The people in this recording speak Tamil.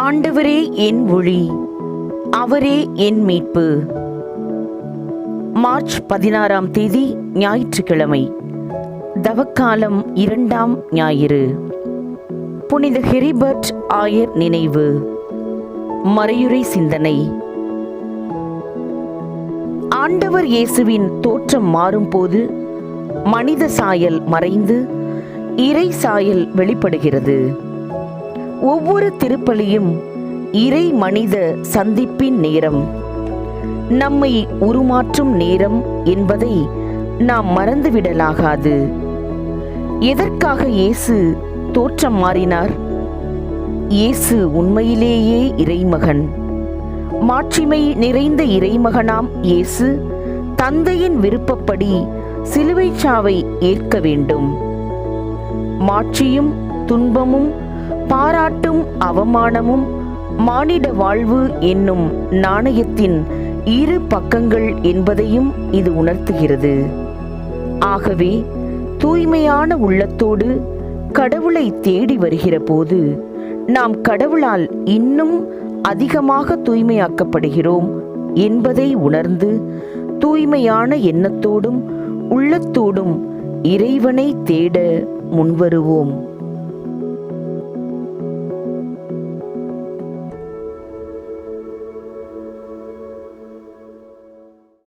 ஆண்டவரே என் ஒளி அவரே என் மீட்பு. மார்ச் பதினாறாம் தேதி ஞாயிற்றுக்கிழமை தவக்காலம் இரண்டாம் ஞாயிறு. புனித ஹெரிபர்ட் ஆயர் நினைவு மறையுரை சிந்தனை. ஆண்டவர் இயேசுவின் தோற்றம் மாறும்போது மனித சாயல் மறைந்து இறை சாயல் வெளிப்படுகிறது. ஒவ்வொரு திருப்பலியும் இறை மனித சந்திப்பின் நேரம். நம்மை உருமாற்றும் நேரம் என்பதை நாம் மறந்துவிடலாகாது. எதற்காக இயேசு தோற்றம் மாறினார்? இயேசு உண்மையிலேயே இறைமகன். மாட்சிமை நிறைந்த இறைமகனாம் இயேசு தந்தையின் விருப்பப்படி சிலுவை சாவை ஏற்க வேண்டும். மாட்சியும் துன்பமும் பாராட்டும் அவமானமும் மானிட வாழ்வு என்னும் நாணயத்தின் இரு பக்கங்கள் என்பதையும் இது உணர்த்துகிறது. ஆகவே தூய்மையான உள்ளத்தோடு கடவுளை தேடி வருகிற போது நாம் கடவுளால் இன்னும் அதிகமாக தூய்மையாக்கப்படுகிறோம் என்பதை உணர்ந்து தூய்மையான எண்ணத்தோடும் உள்ளத்தோடும் இறைவனை தேட முன்வருவோம்.